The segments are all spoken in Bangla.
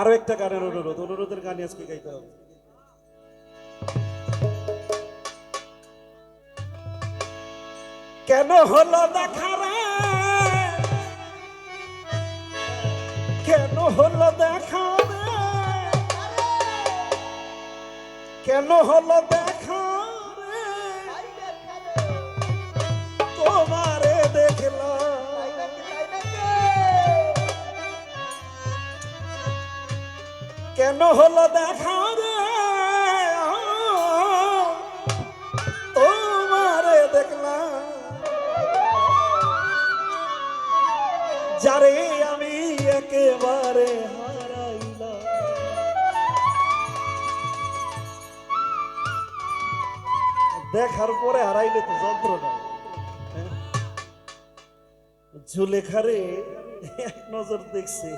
আরও একটা গানের অনুরোধ, অনুরোধের গানে আজকে গাইতে হবে। কেন হলো রে কেন হলো দেখা কেন হলো দেখা কেন হলো দেখা রে? তোমারে দেখলাম। যারে আমি একেবারে দেখার পরে হারাইলে তো যন্ত্রণা। হ্যাঁ? জুলেখারে এক নজর দেখছে।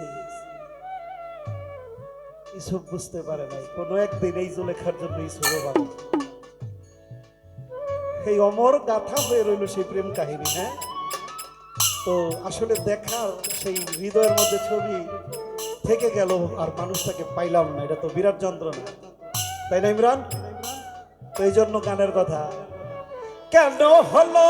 ইসব বুঝতে পারে নাই। কোনো একদিন এই জুলেখার জন্য ইসব বাবা এই অমর গাথা হয়ে রইল সেই প্রেম কাহিনী হ্যাঁ? তো আসলে দেখার সেই হৃদয়ের মধ্যে ছবি থেকে গেল আর মানুষটাকে পাইলাম না। এটা তো বিরাট যন্ত্রণা। তাই না ইমরান? তো এই জন্য গানের কথা। কেন হলো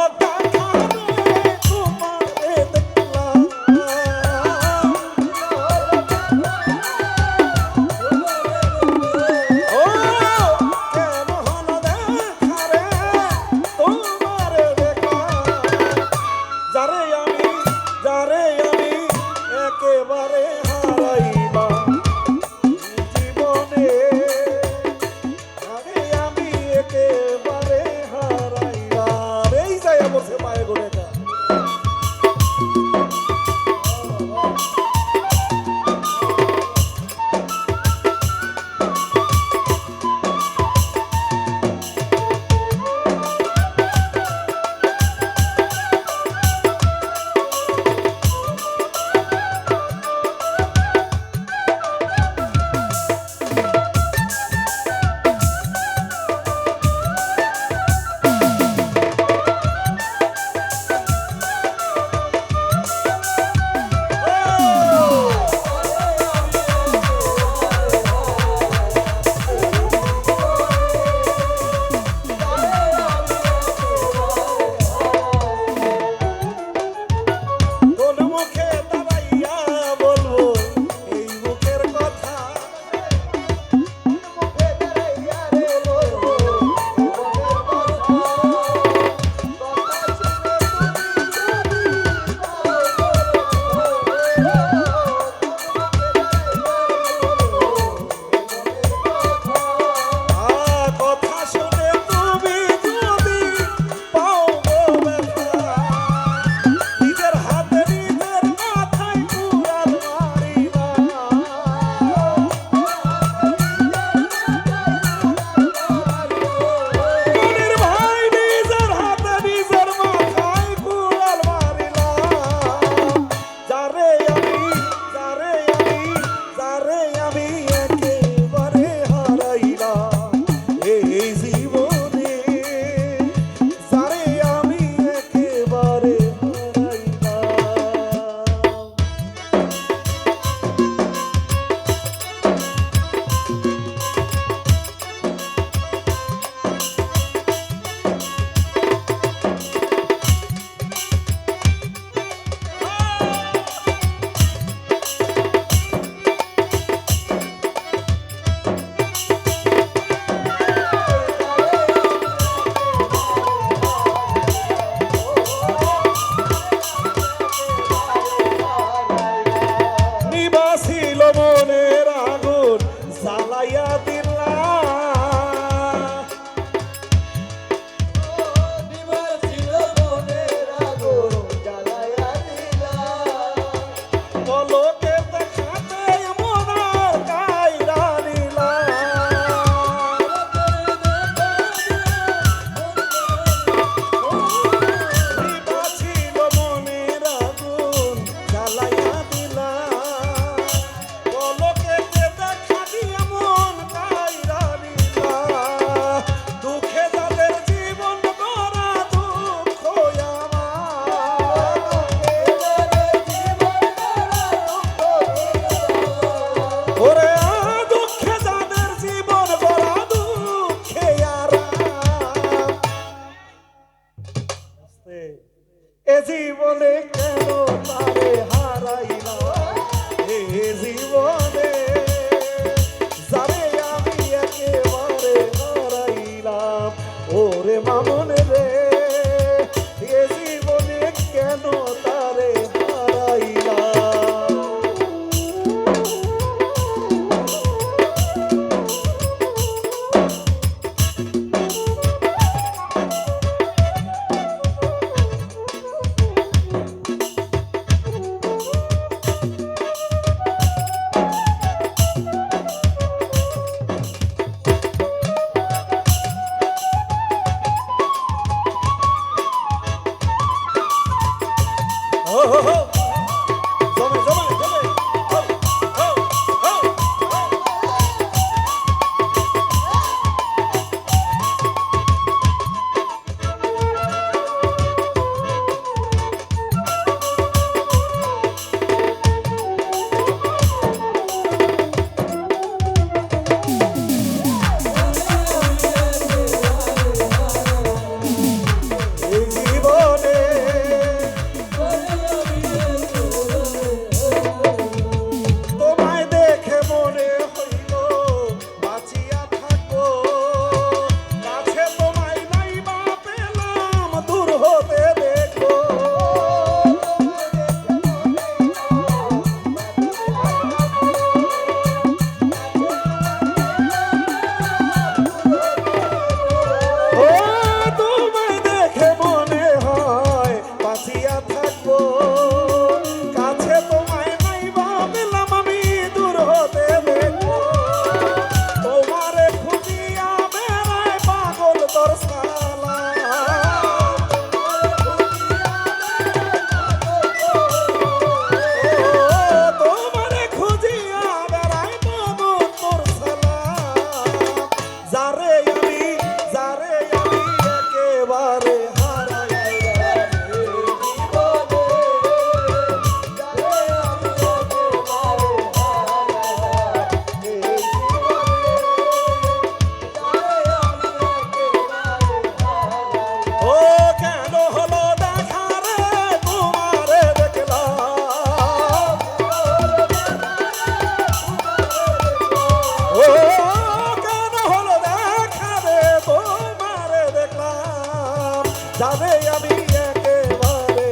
যাবে আমি একেবারে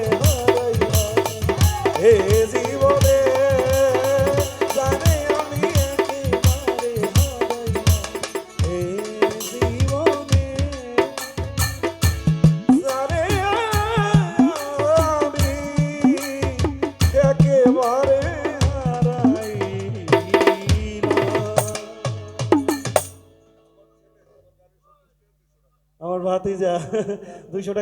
হে জীবনে যাবে আমি একেবারে হে জীবনে যাবে আমি একেবারে আমার ভাতিজা দুইশো